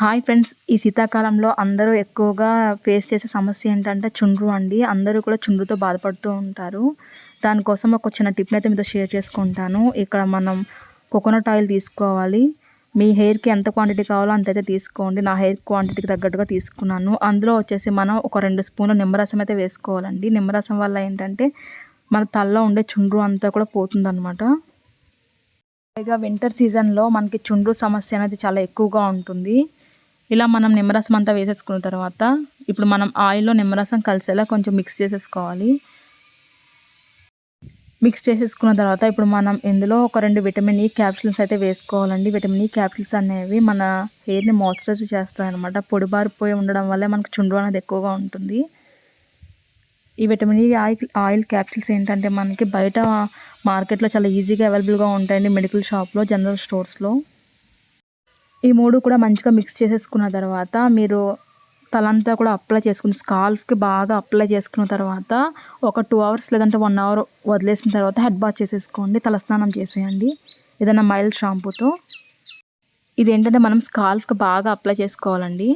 Hi friends ఈ శీతాకాలంలో అందరూ ఎక్కువగా ఫేస్ చేసే సమస్య ఏంటంటే చుండ్రు అండి. అందరూ కూడా చుండ్రుతో బాధపడుతూ ఉంటారు. దానికోసం ఒక చిన్న టిప్ని అయితే మీతో షేర్ చేసుకుంటాను. ఇక్కడ మనం కోకోనట్ ఆయిల్ తీసుకోవాలి. మీ హెయిర్కి ఎంత క్వాంటిటీ కావాలో అంతైతే తీసుకోండి. నా హెయిర్ క్వాంటిటీకి తగ్గట్టుగా తీసుకున్నాను. అందులో వచ్చేసి మనం ఒక రెండు స్పూన్లు నిమ్మరసం అయితే వేసుకోవాలండి. నిమ్మరసం వల్ల ఏంటంటే మన తలలో ఉండే చుండ్రు అంతా కూడా పోతుందన్నమాట. పైగా వింటర్ సీజన్లో మనకి చుండ్రు సమస్య అనేది చాలా ఎక్కువగా ఉంటుంది. ఇలా మనం నిమ్మరసం అంతా వేసేసుకున్న తర్వాత ఇప్పుడు మనం ఆయిల్లో నిమ్మరసం కలిసేలా కొంచెం మిక్స్ చేసేసుకోవాలి. మిక్స్ చేసేసుకున్న తర్వాత ఇప్పుడు మనం ఇందులో ఒక రెండు విటమిన్ ఈ క్యాప్సిల్స్ అయితే వేసుకోవాలండి. విటమిన్ ఈ క్యాప్సిల్స్ అనేవి మన హెయిర్ని మాయిశ్చరైజ్ చేస్తాయి అనమాట పొడిబారిపోయి ఉండడం వల్లే మనకు చుండ్రు అనేది ఎక్కువగా ఉంటుంది. ఈ vitamin E e oil oil capsules ఏంటంటే మనకి బయట మార్కెట్లో చాలా ఈజీగా అవైలబుల్గా ఉంటాయండి. మెడికల్ షాప్లో జనరల్ స్టోర్స్లో ఈ మూడు కూడా మంచిగా మిక్స్ చేసేసుకున్న తర్వాత మీరు తలంతా కూడా అప్లై చేసుకుని స్కాల్ఫ్కి బాగా అప్లై చేసుకున్న తర్వాత ఒక టూ అవర్స్ లేదంటే వన్ అవర్ వదిలేసిన తర్వాత హెడ్ బాత్ చేసేసుకోండి తలస్నానం చేసేయండి. ఏదైనా మైల్డ్ షాంపూతో ఇది ఏంటంటే మనం స్కాల్ఫ్కి బాగా అప్లై చేసుకోవాలండి.